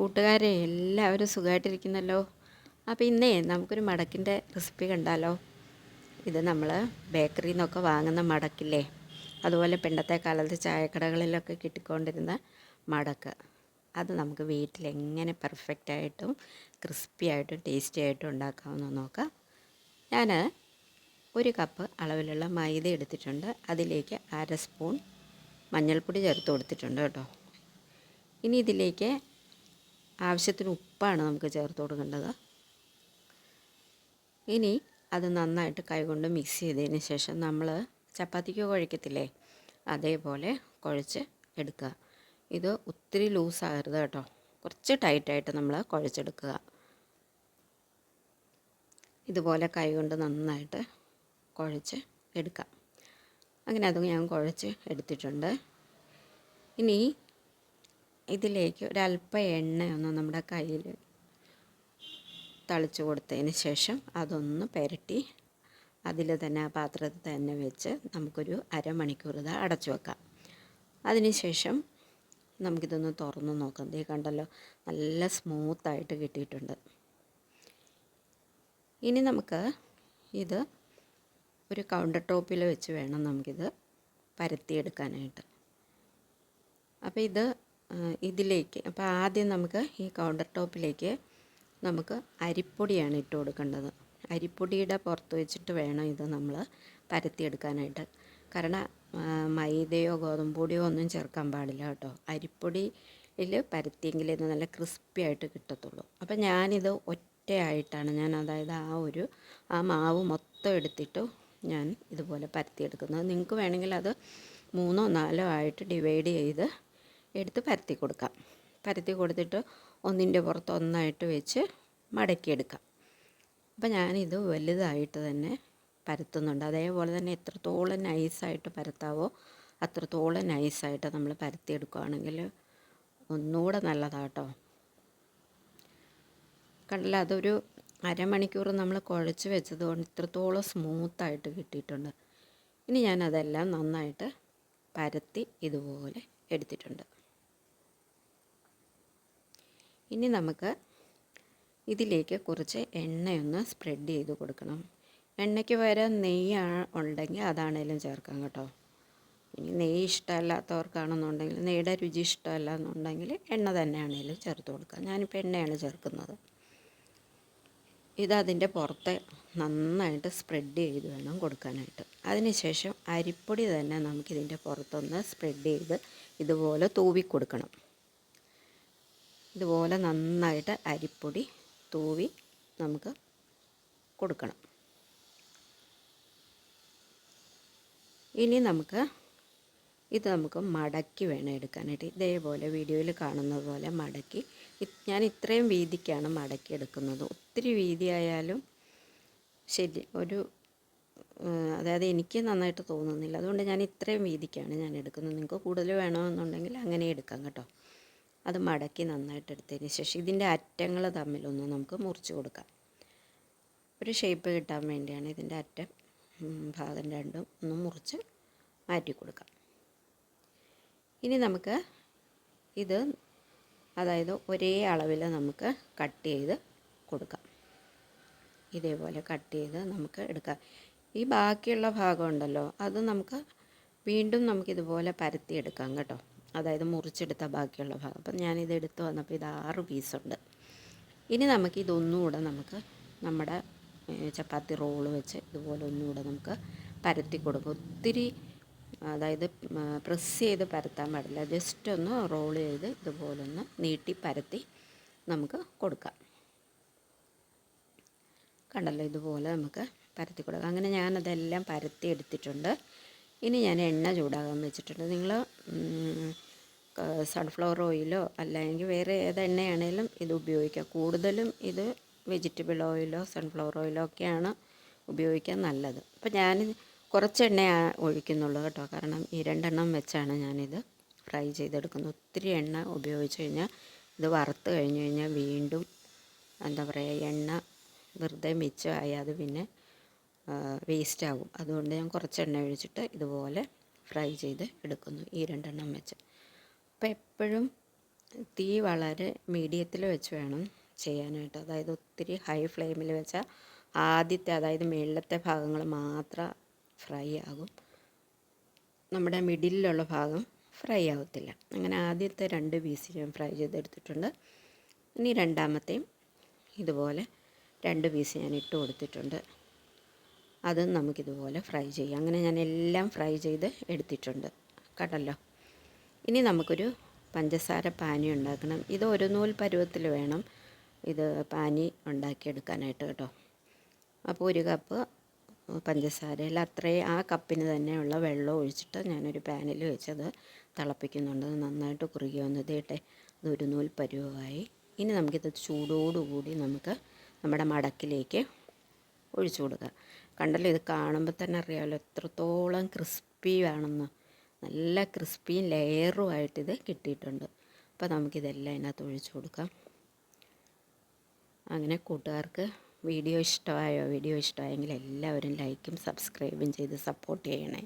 കൂട്ടുകാരെ എല്ലാവരും സുഖമായിട്ടിരിക്കുന്നല്ലോ അപ്പോൾ ഇന്നേ നമുക്കൊരു മടക്കിന്റെ റെസിപ്പി കണ്ടാലോ? ഇത് നമ്മൾ ബേക്കറിയിൽ നിന്നൊക്കെ വാങ്ങുന്ന മടക്കില്ലേ? അതുപോലെ പണ്ടത്തെ കാലത്ത് ചായക്കടകളിലൊക്കെ കിട്ടിക്കൊണ്ടിരുന്ന മടക്ക്. അത് നമുക്ക് വീട്ടിൽ എങ്ങനെ പെർഫെക്റ്റായിട്ടും ക്രിസ്പി ആയിട്ടും ടേസ്റ്റി ആയിട്ടും ഉണ്ടാക്കാമെന്ന് നോക്കാം. ഞാൻ ഒരു കപ്പ് അളവിലുള്ള മൈദ എടുത്തിട്ടുണ്ട്. അതിലേക്ക് അര സ്പൂൺ മഞ്ഞൾപ്പൊടി ചേർത്ത് കൊടുത്തിട്ടുണ്ട് കേട്ടോ. ഇനി ഇതിലേക്ക് ആവശ്യത്തിന് ഉപ്പാണ് നമുക്ക് ചേർത്ത് കൊടുക്കേണ്ടത്. ഇനി അത് നന്നായിട്ട് കൈകൊണ്ട് മിക്സ് ചെയ്തതിന് ശേഷം നമ്മൾ ചപ്പാത്തിക്ക് കുഴക്കത്തില്ലേ? അതേപോലെ കുഴച്ച് എടുക്കുക. ഇത് ഒത്തിരി ലൂസാകരുത് കേട്ടോ. കുറച്ച് ടൈറ്റായിട്ട് നമ്മൾ കുഴച്ചെടുക്കുക. ഇതുപോലെ കൈകൊണ്ട് നന്നായിട്ട് കുഴച്ച് എടുക്കാം അങ്ങനെ അത് ഞാൻ കുഴച്ച് എടുത്തിട്ടുണ്ട്. ഇനി ഇതിലേക്ക് ഒരല്പം എണ്ണയൊന്ന് നമ്മുടെ കയ്യിൽ തളിച്ചു കൊടുത്തതിന് ശേഷം അതൊന്ന് പുരട്ടി അതിൽ തന്നെ ആ പാത്രത്തിൽ തന്നെ വെച്ച് നമുക്കൊരു അരമണിക്കൂർ ഇത് അടച്ചു വെക്കാം. അതിനുശേഷം നമുക്കിതൊന്ന് തുറന്ന് നോക്കാം. ദേ കണ്ടല്ലോ നല്ല സ്മൂത്തായിട്ട് കിട്ടിയിട്ടുണ്ട്. ഇനി നമുക്ക് ഇത് ഒരു കൗണ്ടർ ടോപ്പിൽ വെച്ച് വേണം നമുക്കിത് പരത്തിയെടുക്കാനായിട്ട്. അപ്പോൾ ഇത് ഇതിലേക്ക്. അപ്പോൾ ആദ്യം നമുക്ക് ഈ കൗണ്ടർ ടോപ്പിലേക്ക് നമുക്ക് അരിപ്പൊടിയാണ് ഇട്ട് കൊടുക്കേണ്ടത്. അരിപ്പൊടിയുടെ പുറത്ത് വെച്ചിട്ട് വേണം ഇത് നമ്മൾ പരത്തിയെടുക്കാനായിട്ട്. കാരണം മൈദയോ ഗോതമ്പ് പൊടിയോ ഒന്നും ചേർക്കാൻ പാടില്ല കേട്ടോ. അരിപ്പൊടിയിൽ പരത്തിയെങ്കിലേ ഇത് നല്ല ക്രിസ്പി ആയിട്ട് കിട്ടത്തുള്ളൂ. അപ്പം ഞാനിത് ഒറ്റയായിട്ടാണ് ഞാൻ അതായത് ആ ഒരു ആ മാവ് മൊത്തം എടുത്തിട്ട് ഞാൻ ഇതുപോലെ പരത്തിയെടുക്കുന്നത്. നിങ്ങൾക്ക് വേണമെങ്കിൽ അത് മൂന്നോ നാലോ ആയിട്ട് ഡിവൈഡ് ചെയ്ത് എടുത്ത് പരത്തി കൊടുക്കാം. പരത്തി കൊടുത്തിട്ട് ഒന്നിന്റെ പുറത്ത് ഒന്നായിട്ട് വെച്ച് മടക്കിയെടുക്കാം. അപ്പോൾ ഞാനിത് വലുതായിട്ട് തന്നെ പരത്തുന്നുണ്ട്. അതേപോലെ തന്നെ എത്രത്തോളം നൈസായിട്ട് പരത്താവോ അത്രത്തോളം നൈസായിട്ട് നമ്മൾ പരത്തിയെടുക്കുകയാണെങ്കിൽ ഒന്നുകൂടെ നല്ലതാട്ടോ. കണ്ടില്ല? അതൊരു അരമണിക്കൂർ നമ്മൾ കുഴച്ച് വെച്ചത് കൊണ്ട് ഇത്രത്തോളം സ്മൂത്തായിട്ട് കിട്ടിയിട്ടുണ്ട്. ഇനി ഞാനതെല്ലാം നന്നായിട്ട് പരത്തി ഇതുപോലെ എടുത്തിട്ടുണ്ട്. ഇനി നമുക്ക് ഇതിലേക്ക് കുറച്ച് എണ്ണയൊന്ന് സ്പ്രെഡ് ചെയ്ത് കൊടുക്കണം. എണ്ണയ്ക്ക് പകരം നെയ്യ് ഉണ്ടെങ്കിൽ അതാണേലും ചേർക്കാം കേട്ടോ. ഇനി നെയ്യ് ഇഷ്ടമല്ലാത്തവർക്കാണെന്നുണ്ടെങ്കിൽ നെയ്യുടെ രുചി ഇഷ്ടമല്ല എന്നുണ്ടെങ്കിൽ എണ്ണ തന്നെയാണേലും ചേർത്ത് കൊടുക്കാം. ഞാനിപ്പോൾ എണ്ണയാണ് ചേർക്കുന്നത്. ഇതതിന്റെ പുറത്ത് നന്നായിട്ട് സ്പ്രെഡ് ചെയ്ത് വേണം കൊടുക്കാനായിട്ട്. അതിനുശേഷം അരിപ്പൊടി തന്നെ നമുക്കിതിന്റെ പുറത്തൊന്ന് സ്പ്രെഡ് ചെയ്ത് ഇതുപോലെ തൂവി കൊടുക്കണം ഇതുപോലെ നന്നായിട്ട് അരിപ്പൊടി തൂവി നമുക്ക് കൊടുക്കണം. ഇനി നമുക്ക് ഇത് നമുക്ക് മടക്കി വേണം എടുക്കാനായിട്ട്. ഇതേപോലെ വീഡിയോയിൽ കാണുന്നത് പോലെ മടക്കി ഞാൻ ഇത്രയും വീതിക്കാണ് മടക്കി എടുക്കുന്നത്. ഒത്തിരി വീതിയായാലും ശരി ഒരു അതായത് എനിക്ക് നന്നായിട്ട് തോന്നുന്നില്ല. അതുകൊണ്ട് ഞാൻ ഇത്രയും വീതിക്കാണ് ഞാൻ എടുക്കുന്നത്. നിങ്ങൾക്ക് കൂടുതൽ വേണമെന്നുണ്ടെങ്കിൽ അങ്ങനെ എടുക്കാം കേട്ടോ. അത് മടക്കി നന്നായിട്ട് എടുത്തതിന് ശേഷം ഇതിന്റെ അറ്റങ്ങൾ തമ്മിലൊന്ന് നമുക്ക് മുറിച്ച് കൊടുക്കാം. ഒരു ഷേപ്പ് കിട്ടാൻ വേണ്ടിയാണ് ഇതിന്റെ അറ്റം ഭാഗം രണ്ടും ഒന്ന് മുറിച്ച് മാറ്റി കൊടുക്കാം. ഇനി നമുക്ക് ഇത് അതായത് ഒരേ അളവിൽ നമുക്ക് കട്ട് ചെയ്ത് കൊടുക്കാം. ഇതേപോലെ കട്ട് ചെയ്ത് നമുക്ക് എടുക്കാം. ഈ ബാക്കിയുള്ള ഭാഗം ഉണ്ടല്ലോ അത് നമുക്ക് വീണ്ടും നമുക്കിതുപോലെ പരത്തിയെടുക്കാം കേട്ടോ. അതായത് മുറിച്ചെടുത്ത ബാക്കിയുള്ള ഭാഗം. അപ്പം ഞാനിത് എടുത്ത് വന്നപ്പോൾ ഇത് ആറ് പീസുണ്ട്. ഇനി നമുക്ക് ഇതൊന്നുകൂടെ നമുക്ക് നമ്മുടെ ചപ്പാത്തി റോൾ വെച്ച് ഇതുപോലെ ഒന്നുകൂടെ നമുക്ക് പരത്തി കൊടുക്കും. ഒത്തിരി അതായത് പ്രസ് ചെയ്ത് പരത്താൻ പാടില്ല. ജസ്റ്റ് ഒന്ന് റോൾ ചെയ്ത് ഇതുപോലെ ഒന്ന് നീട്ടി പരത്തി നമുക്ക് കൊടുക്കാം. കണ്ടല്ലോ ഇതുപോലെ നമുക്ക് പരത്തി കൊടുക്കാം. അങ്ങനെ ഞാനതെല്ലാം പരത്തി എടുത്തിട്ടുണ്ട്. ഇനി ഞാൻ എണ്ണ ചൂടാകാൻ വെച്ചിട്ടുണ്ട്. നിങ്ങൾ സൺഫ്ലവർ ഓയിലോ അല്ലെങ്കിൽ വേറെ ഏത് എണ്ണയാണേലും ഇത് ഉപയോഗിക്കാം കൂടുതലും ഇത് വെജിറ്റബിൾ ഓയിലോ സൺഫ്ലവർ ഓയിലോ ഒക്കെയാണ് ഉപയോഗിക്കാൻ നല്ലത്. അപ്പോൾ ഞാൻ കുറച്ച് എണ്ണ ഒഴിക്കുന്നുള്ളൂ കേട്ടോ. കാരണം ഈ രണ്ടെണ്ണം വെച്ചാണ് ഞാനിത് ഫ്രൈ ചെയ്തെടുക്കുന്നത്. ഒത്തിരി എണ്ണ ഉപയോഗിച്ച് കഴിഞ്ഞാൽ ഇത് വറുത്ത് കഴിഞ്ഞ് കഴിഞ്ഞാൽ വീണ്ടും എന്താ പറയുക എണ്ണ വെറുതെ മിച്ചമായി അത് പിന്നെ വേസ്റ്റ് ആകും അതുകൊണ്ട് ഞാൻ കുറച്ച് എണ്ണ ഒഴിച്ചിട്ട് ഇതുപോലെ ഫ്രൈ ചെയ്ത് എടുക്കുന്നു ഈ രണ്ടെണ്ണം വെച്ച്. അപ്പോൾ എപ്പോഴും തീ വളരെ മീഡിയത്തിൽ വെച്ച് വേണം ചെയ്യാനായിട്ട്. അതായത് ഒത്തിരി ഹൈ ഫ്ലെയിമിൽ വെച്ചാൽ ആദ്യത്തെ അതായത് മേളിലത്തെ ഭാഗങ്ങൾ മാത്രം ഫ്രൈ ആകും. നമ്മുടെ മിഡിലുള്ള ഭാഗം ഫ്രൈ ആവത്തില്ല. അങ്ങനെ ആദ്യത്തെ രണ്ട് പീസ് ഞാൻ ഫ്രൈ ചെയ്തെടുത്തിട്ടുണ്ട്. ഇനി രണ്ടാമത്തെയും ഇതുപോലെ രണ്ട് പീസ് ഞാൻ ഇട്ട് കൊടുത്തിട്ടുണ്ട്. അതും നമുക്കിതുപോലെ ഫ്രൈ ചെയ്യാം. അങ്ങനെ ഞാൻ എല്ലാം ഫ്രൈ ചെയ്ത് എടുത്തിട്ടുണ്ട്. കേട്ടല്ലോ ഇനി നമുക്കൊരു പഞ്ചസാര പാനി ഉണ്ടാക്കണം. ഇത് ഒരു നൂൽ പരുവത്തിൽ വേണം ഇത് പാനി ഉണ്ടാക്കിയെടുക്കാനായിട്ട് കേട്ടോ. അപ്പോൾ ഒരു കപ്പ് പഞ്ചസാരയിൽ അത്രയും ആ കപ്പിന് തന്നെയുള്ള വെള്ളം ഒഴിച്ചിട്ട് ഞാനൊരു പാനിൽ വെച്ചത് തിളപ്പിക്കുന്നുണ്ട്. നന്നായിട്ട് കുറുകി വന്നത് കേട്ടെ അത് ഒരു നൂൽ പരുവമായി. ഇനി നമുക്കിത് ചൂടോടുകൂടി നമുക്ക് നമ്മുടെ മടക്കിലേക്ക് ഒഴിച്ചു കൊടുക്കുക കണ്ടല്ലോ ഇത് കാണുമ്പോൾ തന്നെ അറിയാമല്ലോ എത്രത്തോളം ക്രിസ്പി ആണെന്ന് നല്ല ക്രിസ്പിയും ഇത് കിട്ടിയിട്ടുണ്ട്. അപ്പോൾ നമുക്കിതെല്ലാം ഇതിനകത്ത് ഒഴിച്ചു കൊടുക്കാം. അങ്ങനെ കൂട്ടുകാർക്ക് വീഡിയോ ഇഷ്ടമായോ? വീഡിയോ ഇഷ്ടമായെങ്കിൽ എല്ലാവരും ലൈക്കും സബ്സ്ക്രൈബും ചെയ്ത് സപ്പോർട്ട് ചെയ്യണേ.